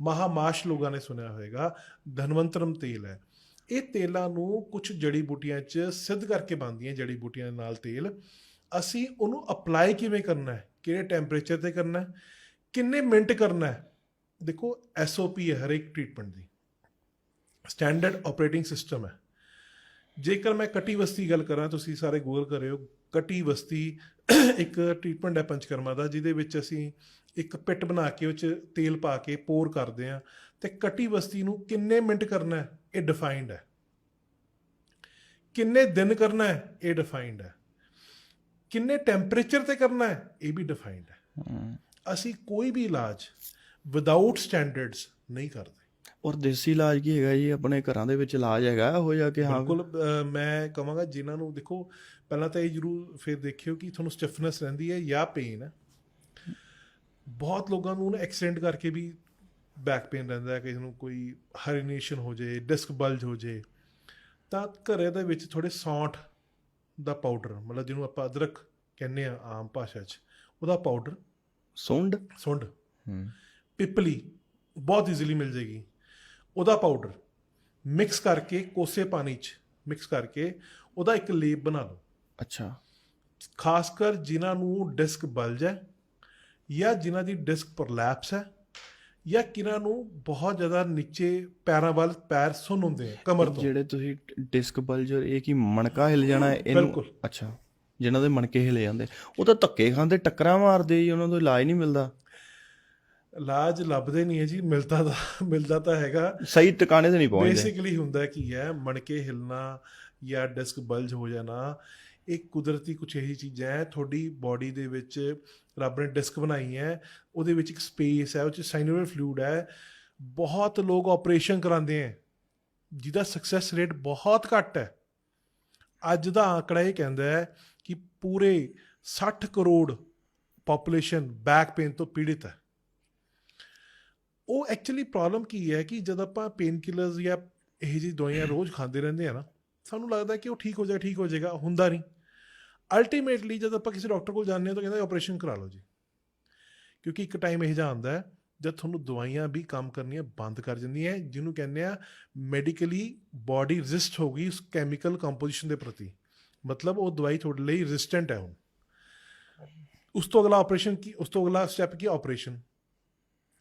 ਮਹਾਮਾਸ਼ ਲੋਕਾਂ ਨੇ ਸੁਣਿਆ ਹੋਵੇਗਾ ਧਨਵੰਤਰਮ ਤੇਲ ਹੈ। ਇਹ ਤੇਲਾਂ ਨੂੰ ਕੁਝ ਜੜੀ ਬੂਟੀਆਂ 'ਚ ਸਿੱਧ ਕਰਕੇ ਬਣਦੀਆਂ ਜੜੀ ਬੂਟੀਆਂ ਦੇ ਨਾਲ ਤੇਲ। ਅਸੀਂ ਉਹਨੂੰ ਅਪਲਾਈ ਕਿਵੇਂ ਕਰਨਾ ਹੈ? ਕਿਹੜੇ ਟੈਂਪਰੇਚਰ ਤੇ ਕਰਨਾ ਹੈ? ਕਿੰਨੇ ਮਿੰਟ ਕਰਨਾ ਹੈ? ਦੇਖੋ ਐਸਓਪੀ ਹੈ ਹਰੇਕ ਟ੍ਰੀਟਮੈਂਟ ਦੀ। ਸਟੈਂਡਰਡ ਆਪਰੇਟਿੰਗ ਸਿਸਟਮ ਹੈ। ਜੇਕਰ ਮੈਂ ਕਟੀ ਵਸਤੀ ਗੱਲ ਕਰਾਂ ਤੁਸੀਂ ਸਾਰੇ ਗੂਗਲ ਕਰਿਓ ਕਟੀ ਵਸਤੀ ਇੱਕ ਟ੍ਰੀਟਮੈਂਟ ਹੈ ਪੰਚਕਰਮਾ ਦਾ ਜਿਹਦੇ ਵਿੱਚ ਅਸੀਂ ਇੱਕ ਪਿੱਟ ਬਣਾ ਕੇ ਉਹ 'ਚ ਤੇਲ ਪਾ ਕੇ ਪੋਰ ਕਰਦੇ ਆ ਤੇ ਕਟੀ ਵਸਤੀ ਨੂੰ ਕਿੰਨੇ ਮਿੰਟ ਕਰਨਾ ਹੈ? ਇਹ ਡਿਫਾਈਨਡ ਹੈ। ਕਿੰਨੇ ਦਿਨ ਕਰਨਾ ਹੈ? ਇਹ ਡਿਫਾਈਨਡ ਹੈ। ਕਿੰਨੇ ਟੈਂਪਰੇਚਰ ਤੇ ਕਰਨਾ ਹੈ? ਇਹ ਵੀ ਡਿਫਾਈਨਡ ਹੈ। ਅਸੀਂ ਕੋਈ ਵੀ ਇਲਾਜ ਵਿਦਆਊਟ ਸਟੈਂਡਰਡਸ ਨਹੀਂ ਕਰਦੇ। ਔਰ ਦੇਸੀ ਇਲਾਜ ਕੀ ਹੈਗਾ ਜੀ? ਆਪਣੇ ਘਰਾਂ ਦੇ ਵਿੱਚ ਇਲਾਜ ਹੈਗਾ ਇਹੋ ਜਿਹਾ ਕਿ ਹਾਂ? ਬਿਲਕੁਲ ਮੈਂ ਕਹਾਂਗਾ ਜਿਨ੍ਹਾਂ ਨੂੰ ਦੇਖੋ ਪਹਿਲਾਂ ਤਾਂ ਇਹ ਜਰੂਰ ਫਿਰ ਦੇਖਿਓ ਕਿ ਤੁਹਾਨੂੰ ਸਟਿਫਨੈਸ ਰਹਿੰਦੀ ਹੈ ਜਾਂ ਪੇਨ ਹੈ। ਬਹੁਤ ਲੋਕਾਂ ਨੂੰ ਨਾ ਐਕਸੀਡੈਂਟ ਕਰਕੇ ਵੀ ਬੈਕ ਪੇਨ ਰਹਿੰਦਾ ਹੈ ਕਿਸੇ ਨੂੰ ਕੋਈ ਹਰੀਨੇਸ਼ਨ ਹੋ ਜੇ ਡਿਸਕ ਬਲਜ ਹੋ ਜੇ ਤਾਂ ਘਰੇ ਦੇ ਵਿੱਚ ਥੋੜੇ ਸੌਂਠ ਦਾ ਪਾਊਡਰ ਮਤਲਬ ਜਿਹਨੂੰ ਆਪਾਂ ਅਦਰਕ ਕਹਿੰਦੇ ਆ ਆਮ ਭਾਸ਼ਾ 'ਚ ਉਹਦਾ ਪਾਊਡਰ ਸੁੰਡ? ਸੁੰਡ। ਹੂੰ। ਪਿਪਲੀ ਬਹੁਤ ਈਜ਼ੀਲੀ ਮਿਲ ਜੇਗੀ ਉਹਦਾ ਪਾਊਡਰ ਮਿਕਸ ਕਰਕੇ ਕੋਸੇ ਪਾਣੀ 'ਚ ਮਿਕਸ ਕਰਕੇ ਉਹਦਾ ਇੱਕ ਲੇਪ ਬਣਾ ਲਓ। ਅੱਛਾ। ਖਾਸ ਕਰ ਜਿਨ੍ਹਾਂ ਨੂੰ ਡਿਸਕ ਬਲਜ ਹੈ ਜਾਂ ਜਿਨ੍ਹਾਂ ਦੀ ਡਿਸਕ ਪ੍ਰੋਲੈਪਸ ਹੈ ਜਾਂ ਕਿਨਾਂ ਨੂੰ ਬਹੁਤ ਜ਼ਿਆਦਾ ਨੀਚੇ ਪੈਰਾਂ ਵੱਲ ਪੈਰ ਸੁੰਨ ਹੁੰਦੇ ਆ ਕਮਰ ਤੋਂ। ਜਿਹੜੇ ਤੁਸੀਂ ਡਿਸਕ ਬਲਜਰ ਇਹ ਕੀ ਮਣਕਾ ਹਿਲ ਜਾਣਾ ਹੈ ਇਹਨੂੰ। ਅੱਛਾ ਜਿਨ੍ਹਾਂ ਦੇ ਮਣਕੇ ਹਿਲ ਜਾਂਦੇ ਉਹ ਤਾਂ ਧੱਕੇ ਖਾਂਦੇ ਟੱਕਰਾਂ ਮਾਰਦੇ ਜੀ ਉਹਨਾਂ ਤੋਂ ਇਲਾਜ ਨਹੀਂ ਮਿਲਦਾ। ਇਲਾਜ ਲੱਭਦੇ ਨਹੀਂ ਹੈ ਜੀ ਮਿਲਦਾ ਤਾਂ ਮਿਲਦਾ ਤਾਂ ਹੈਗਾ। ਸਹੀ ਟਿਕਾਣੇ ਤੇ ਨਹੀਂ ਪਹੁੰਚਦੇ। ਬੇਸਿਕਲੀ ਹੁੰਦਾ ਕੀ ਹੈ ਮਣਕੇ ਹਿਲਣਾ ਜਾਂ ਡਿਸਕ ਬਲਜ ਹੋ ਜਾਣਾ ਇਹ ਕੁਦਰਤੀ ਕੁਝ ਇਹੀ ਚੀਜ਼ਾਂ ਹੈ ਤੁਹਾਡੀ ਬਾਡੀ ਦੇ ਵਿੱਚ ਰੱਬ ਨੇ ਡਿਸਕ ਬਣਾਈ ਹੈ ਉਹਦੇ ਵਿੱਚ ਇੱਕ ਸਪੇਸ ਹੈ ਉਹ ਚ ਸਾਈਨੋਵਰ ਫਲੂਇਡ ਹੈ। ਬਹੁਤ ਲੋਕ ਆਪਰੇਸ਼ਨ ਕਰਾਉਂਦੇ ਹੈ ਜਿਹਦਾ ਸਕਸੈਸ ਰੇਟ ਬਹੁਤ ਘੱਟ ਹੈ। ਅੱਜ ਦਾ ਆંકੜਾ ਇਹ ਕਹਿੰਦਾ ਹੈ ਕਿ ਪੂਰੇ 60 ਕਰੋੜ ਪੋਪੂਲੇਸ਼ਨ ਬੈਕ ਪੇਨ ਤੋਂ ਪੀੜਿਤ ਹੈ। ਉਹ ਐਕਚੁਅਲੀ ਪ੍ਰੋਬਲਮ ਕੀ ਹੈ ਕਿ ਜਦ ਆਪਾਂ ਪੇਨ ਕਿਲਰਸ ਜਾਂ ਇਹ ਜਿਹੀ ਦਵਾਈਆਂ ਰੋਜ਼ ਖਾਂਦੇ ਰਹਿੰਦੇ ਆ ਨਾ ਸਾਨੂੰ ਲੱਗਦਾ ਕਿ ਉਹ ਠੀਕ ਹੋ ਜਾਏਗਾ ਠੀਕ ਹੋ ਜਾਏਗਾ ਹੁੰਦਾ ਨਹੀਂ। ਅਲਟੀਮੇਟਲੀ ਜਦ ਆਪਾਂ ਕਿਸੇ ਡਾਕਟਰ ਕੋਲ ਜਾਂਦੇ ਹਾਂ ਤਾਂ ਕਹਿੰਦਾ ਆਪਰੇਸ਼ਨ ਕਰਾ ਲਓ ਜੀ। ਕਿਉਂਕਿ ਇੱਕ ਟਾਈਮ ਇਹ ਜਿਹਾ ਆਉਂਦਾ ਹੈ ਜਦ ਤੁਹਾਨੂੰ ਦਵਾਈਆਂ ਵੀ ਕੰਮ ਕਰਨੀਆਂ ਬੰਦ ਕਰ ਜਾਂਦੀਆਂ ਜਿਹਨੂੰ ਕਹਿੰਦੇ ਆ ਮੈਡੀਕਲੀ ਬਾਡੀ ਰੈਜ਼ਿਸਟ ਹੋ ਗਈ ਉਸ ਕੈਮੀਕਲ ਕੰਪੋਜੀਸ਼ਨ ਦੇ ਪ੍ਰਤੀ। ਮਤਲਬ ਉਹ ਦਵਾਈ ਤੁਹਾਡੇ ਲਈ ਰੈਜ਼ਿਸਟੈਂਟ ਹੈ ਹੁਣ। ਉਸ ਤੋਂ ਅਗਲਾ ਆਪਰੇਸ਼ਨ ਕੀ ਉਸ ਤੋਂ ਅਗਲਾ ਸਟੈਪ ਕੀ operation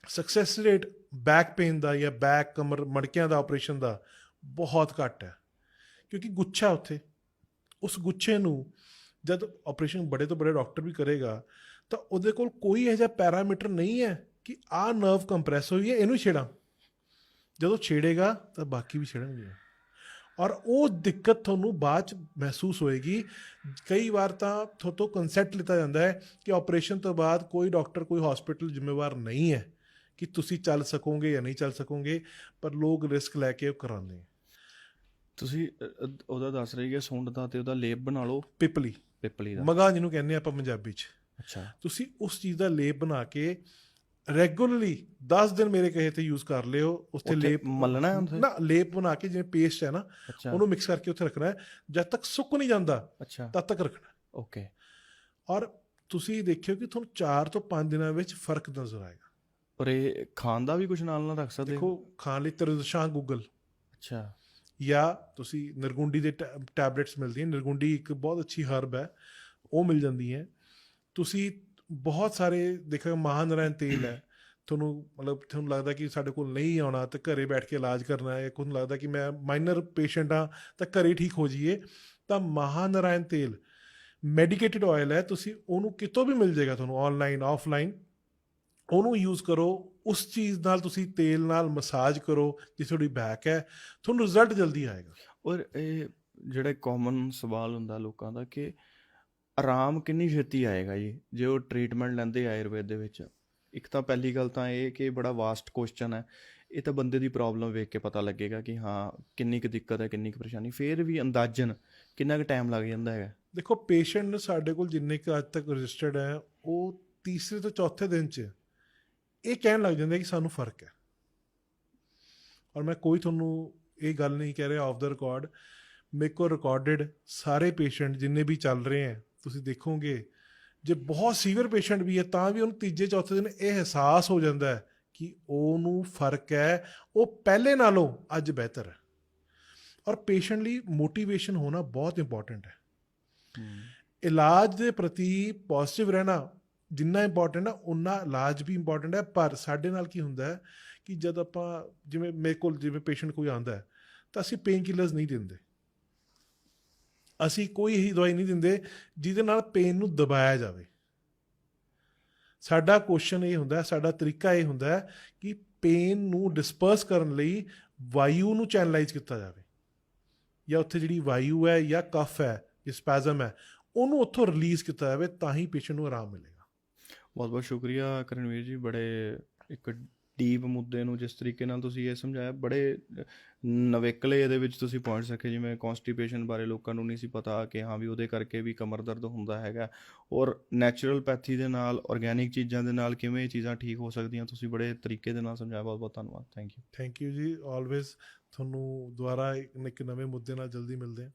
success rate back pain ਦਾ ਜਾਂ ਬੈਕ ਕਮਰ ਮੜਕਿਆਂ ਦਾ ਆਪਰੇਸ਼ਨ ਦਾ ਬਹੁਤ ਘੱਟ ਹੈ। ਕਿਉਂਕਿ ਗੁੱਛਾ ਉੱਥੇ, ਉਸ ਗੁੱਛੇ ਨੂੰ ਜਦ ਆਪਰੇਸ਼ਨ ਬੜੇ ਤੋਂ ਬੜੇ ਡਾਕਟਰ ਵੀ ਕਰੇਗਾ, ਤਾਂ ਉਹਦੇ ਕੋਲ ਕੋਈ ਇਹੋ ਜਿਹਾ ਪੈਰਾਮੀਟਰ ਨਹੀਂ ਹੈ ਕਿ ਆਹ ਨਰਵ ਕੰਪਰੈਸ ਹੋਈ ਹੈ, ਇਹਨੂੰ ਛੇੜਾਂ। ਜਦੋਂ ਛੇੜੇਗਾ, ਤਾਂ ਬਾਕੀ ਵੀ ਛੇੜਨਗੇ। ਔਰ ਉਹ ਦਿੱਕਤ ਤੁਹਾਨੂੰ ਬਾਅਦ ਚ ਮਹਿਸੂਸ ਹੋਏਗੀ। ਕਈ ਵਾਰ ਤਾਂ ਤੁਹਾਤੋਂ ਕਨਸੈਪਟ ਲਿੱਤਾ ਜਾਂਦਾ ਹੈ ਕਿ ਆਪਰੇਸ਼ਨ ਤੋਂ ਬਾਅਦ ਕੋਈ ਡਾਕਟਰ ਕੋਈ ਹਸਪੀਟਲ ਜ਼ਿੰਮੇਵਾਰ ਨਹੀਂ ਹੈ। ਕਿ ਤੁਸੀਂ ਚੱਲ ਸਕੋਗੇ ਜਾਂ ਨਹੀਂ ਚੱਲ ਸਕੋਗੇ ਪਰ ਲੋਕ ਰਿਸਕ ਲੈ ਕੇ ਉਹ ਕਰਾਉਂਦੇ ਹੈ ਤੁਸੀਂ ਅ, ਅ, ਉਹਦਾ ਦੱਸ ਰਹੀ ਹੈ ਸੁੰਡ ਦਾ ਤੇ ਉਹਦਾ ਲੇਪ ਬਣਾ ਲਓ। ਪਿਪਲੀ। ਪਿਪਲੀ ਦਾ। ਮਗਾ ਜਿਹਨੂੰ ਕਹਿੰਦੇ ਆਪਾਂ ਪੰਜਾਬੀ 'ਚ। ਅੱਛਾ। ਤੁਸੀਂ ਉਸ ਚੀਜ਼ ਦਾ ਲੇਪ ਬਣਾ ਕੇ ਰੈਗੂਲਰਲੀ 10 ਦਿਨ ਮੇਰੇ ਕਹੇ ਤੇ ਯੂਜ਼ ਕਰ ਲਿਓ ਉੱਥੇ ਉੱਥੇ ਲੇਪ ਮਲਣਾ ਹੈ ਉੱਥੇ? ਨਾ ਲੇਪ ਬਣਾ ਕੇ ਜਿਵੇਂ ਪੇਸਟ ਹੈ ਨਾ ਅੱਛਾ। ਉਹਨੂੰ ਮਿਕਸ ਕਰਕੇ ਉੱਥੇ ਰੱਖਣਾ ਹੈ। ਜਦ ਤੱਕ ਸੁੱਕ ਨਹੀਂ ਜਾਂਦਾ ਅੱਛਾ। ਤਦ ਤੱਕ ਰੱਖਣਾ ਹੈ। ਓਕੇ ਔਰ ਤੁਸੀਂ ਦੇਖਿਓ ਕਿ ਤੁਹਾਨੂੰ 4 ਤੋਂ 5 ਦਿਨਾਂ ਵਿੱਚ ਫ਼ਰਕ ਨਜ਼ਰ ਆਏਗਾ। ਔਰ ਇਹ ਖਾਣ ਦਾ ਵੀ ਕੁਝ ਨਾਲ ਨਾਲ ਰੱਖ ਸਕਦੇ? ਦੇਖੋ ਖਾਣ ਲਈ ਤਰਦਸ਼ਾਂ ਗੂਗਲ। ਅੱਛਾ। ਜਾਂ ਤੁਸੀਂ ਨਿਰਗੁੰਡੀ ਦੇ ਟੈਬਲੇਟਸ ਮਿਲਦੀਆਂ ਨਿਰਗੁੰਡੀ ਇੱਕ ਬਹੁਤ ਅੱਛੀ ਹਰਬ ਹੈ। ਉਹ ਮਿਲ ਜਾਂਦੀ ਹੈ। ਤੁਸੀਂ ਬਹੁਤ ਸਾਰੇ ਦੇਖੋ ਮਹਾਨਰਾਇਣ ਤੇਲ ਹੈ। ਤੁਹਾਨੂੰ ਮਤਲਬ ਤੁਹਾਨੂੰ ਲੱਗਦਾ ਕਿ ਸਾਡੇ ਕੋਲ ਨਹੀਂ ਆਉਣਾ ਤੇ ਘਰੇ ਬੈਠ ਕੇ ਇਲਾਜ ਕਰਨਾ ਹੈ। ਤੁਹਾਨੂੰ ਲੱਗਦਾ ਕਿ ਮੈਂ ਮਾਈਨਰ ਪੇਸ਼ੈਂਟ ਆ ਤਾਂ ਘਰੇ ਠੀਕ ਹੋ ਜਾਈਏ। ਤਾਂ ਮਹਾਨਰਾਇਣ ਤੇਲ। ਮੈਡੀਕੇਟਿਡ ਆਇਲ ਹੈ। ਤੁਸੀਂ ਉਹਨੂੰ ਕਿਤੋਂ ਵੀ ਮਿਲ ਜਾਏਗਾ ਤੁਹਾਨੂੰ। Online offline. ਉਹਨੂੰ ਯੂਜ਼ ਕਰੋ ਉਸ ਚੀਜ਼ ਨਾਲ ਤੁਸੀਂ ਤੇਲ ਨਾਲ ਮਸਾਜ ਕਰੋ ਜੇ ਤੁਹਾਡੀ ਬੈਕ ਹੈ ਤੁਹਾਨੂੰ ਰਿਜ਼ਲਟ ਜਲਦੀ ਆਏਗਾ। ਔਰ ਇਹ ਜਿਹੜਾ ਕਾਮਨ ਸਵਾਲ ਹੁੰਦਾ ਲੋਕਾਂ ਦਾ ਕਿ ਆਰਾਮ ਕਿੰਨੀ ਛੇਤੀ ਆਏਗਾ ਜੀ? ਜੇ ਉਹ ਟ੍ਰੀਟਮੈਂਟ ਲੈਂਦੇ ਆਯੁਰਵੇਦ ਦੇ ਵਿੱਚ ਇੱਕ ਤਾਂ ਪਹਿਲੀ ਗੱਲ ਤਾਂ ਇਹ ਕਿ ਬੜਾ ਵਾਸਟ ਕੁਐਸਚਨ ਹੈ ਇਹ ਤਾਂ ਬੰਦੇ ਦੀ ਪ੍ਰੋਬਲਮ ਵੇਖ ਕੇ ਪਤਾ ਲੱਗੇਗਾ ਕਿ ਹਾਂ ਕਿੰਨੀ ਕੁ ਦਿੱਕਤ ਹੈ ਕਿੰਨੀ ਕੁ ਪਰੇਸ਼ਾਨੀ ਫੇਰ ਵੀ ਅੰਦਾਜ਼ਨ ਕਿੰਨਾ ਕੁ ਟਾਈਮ ਲੱਗ ਜਾਂਦਾ ਹੈਗਾ? ਦੇਖੋ ਪੇਸ਼ੈਂਟ ਸਾਡੇ ਕੋਲ ਜਿੰਨੇ ਕੁ ਅੱਜ ਤੱਕ ਰਜਿਸਟਰਡ ਹੈ ਉਹ ਤੀਸਰੇ ਤੋਂ ਚੌਥੇ ਦਿਨ 'ਚ ਇਹ ਕਹਿਣ ਲੱਗ ਜਾਂਦੇ ਕਿ ਸਾਨੂੰ ਫ਼ਰਕ ਹੈ। ਔਰ ਮੈਂ ਕੋਈ ਤੁਹਾਨੂੰ ਇਹ ਗੱਲ ਨਹੀਂ ਕਹਿ ਰਿਹਾ ਆਫ ਦਾ ਰਿਕਾਰਡ ਮੇਰੇ ਕੋਲ ਰਿਕਾਰਡਡ ਸਾਰੇ ਪੇਸ਼ੈਂਟ ਜਿੰਨੇ ਵੀ ਚੱਲ ਰਹੇ ਹੈ ਤੁਸੀਂ ਦੇਖੋਗੇ ਜੇ ਬਹੁਤ ਸੀਵੀਅਰ ਪੇਸ਼ੈਂਟ ਵੀ ਹੈ ਤਾਂ ਵੀ ਉਹਨੂੰ ਤੀਜੇ ਚੌਥੇ ਦਿਨ ਇਹ ਅਹਿਸਾਸ ਹੋ ਜਾਂਦਾ ਹੈ ਕਿ ਉਹਨੂੰ ਫ਼ਰਕ ਹੈ। ਉਹ ਪਹਿਲੇ ਨਾਲੋਂ ਅੱਜ ਬਿਹਤਰ ਹੈ। ਔਰ ਪੇਸ਼ੈਂਟ ਲਈ ਮੋਟੀਵੇਸ਼ਨ ਹੋਣਾ ਬਹੁਤ ਇੰਪੋਰਟੈਂਟ ਹੈ। ਇਲਾਜ ਦੇ ਪ੍ਰਤੀ ਪੋਜ਼ਿਟਿਵ ਰਹਿਣਾ ਜਿੰਨਾ ਇੰਪੋਰਟੈਂਟ ਆ ਉਨਾ ਇਲਾਜ ਵੀ ਇੰਪੋਰਟੈਂਟ ਹੈ ਪਰ ਸਾਡੇ ਨਾਲ ਕੀ ਹੁੰਦਾ ਹੈ ਕਿ ਜਦ ਆਪਾਂ ਜਿਵੇਂ ਮੇਰੇ ਕੋਲ ਜਿਵੇਂ ਪੇਸ਼ੈਂਟ ਕੋਈ ਆਂਦਾ ਹੈ, ਤਾਂ ਅਸੀਂ ਪੇਨ ਕਿਲਰਸ ਨਹੀਂ ਦਿੰਦੇ। ਅਸੀਂ ਕੋਈ ਹੀ ਦਵਾਈ ਨਹੀਂ ਦਿੰਦੇ ਜਿਹਦੇ ਨਾਲ ਪੇਨ ਨੂੰ ਦਬਾਇਆ ਜਾਵੇ। ਸਾਡਾ ਕੁਐਸਚਨ ਇਹ ਹੁੰਦਾ ਸਾਡਾ ਤਰੀਕਾ ਇਹ ਹੁੰਦਾ ਕਿ ਪੇਨ ਨੂੰ ਡਿਸਪਰਸ ਕਰਨ ਲਈ ਵਾਯੂ ਨੂੰ ਚੈਨਲਾਈਜ਼ ਕੀਤਾ ਜਾਵੇ। ਜਾਂ ਉੱਥੇ ਜਿਹੜੀ ਵਾਯੂ ਹੈ ਜਾਂ ਕਫ ਹੈ, ਜਾਂ ਸਪੈਜ਼ਮ ਹੈ, ਉਹਨੂੰ ਉੱਥੋਂ ਰਿਲੀਜ਼ ਕੀਤਾ ਜਾਵੇ ਤਾਂ ਹੀ ਪੇਸ਼ੈਂਟ ਨੂੰ ਆਰਾਮ ਮਿਲੇਗਾ। ਬਹੁਤ ਬਹੁਤ ਸ਼ੁਕਰੀਆ ਕਰਨਵੀਰ ਜੀ, ਬੜੇ ਇੱਕ ਡੀਪ ਮੁੱਦੇ ਨੂੰ ਜਿਸ ਤਰੀਕੇ ਨਾਲ ਤੁਸੀਂ ਇਹ ਸਮਝਾਇਆ, ਬੜੇ ਨਵੇਕਲੇ ਇਹਦੇ ਵਿੱਚ ਤੁਸੀਂ ਪੁਆਇੰਟਸ ਸਕੇ ਜਿਵੇਂ ਕਨਸਟੀਪੇਸ਼ਨ ਬਾਰੇ ਲੋਕਾਂ ਨੂੰ ਨਹੀਂ ਸੀ ਪਤਾ ਕਿ ਹਾਂ ਵੀ ਉਹਦੇ ਕਰਕੇ ਵੀ ਕਮਰ ਦਰਦ ਹੁੰਦਾ ਹੈਗਾ। ਔਰ ਨੈਚੁਰਲ ਪੈਥੀ ਦੇ ਨਾਲ ਆਰਗੈਨਿਕ ਚੀਜ਼ਾਂ ਦੇ ਨਾਲ ਕਿਵੇਂ ਇਹ ਚੀਜ਼ਾਂ ਠੀਕ ਹੋ ਸਕਦੀਆਂ, ਤੁਸੀਂ ਬੜੇ ਤਰੀਕੇ ਦੇ ਨਾਲ ਸਮਝਾਇਆ, ਬਹੁਤ ਬਹੁਤ ਧੰਨਵਾਦ thank you thank you ji always ਤੁਹਾਨੂੰ ਦੁਬਾਰਾ ਇੱਕ ਨਵੇਂ ਮੁੱਦੇ ਨਾਲ ਜਲਦੀ ਮਿਲਦੇ ਹਾਂ।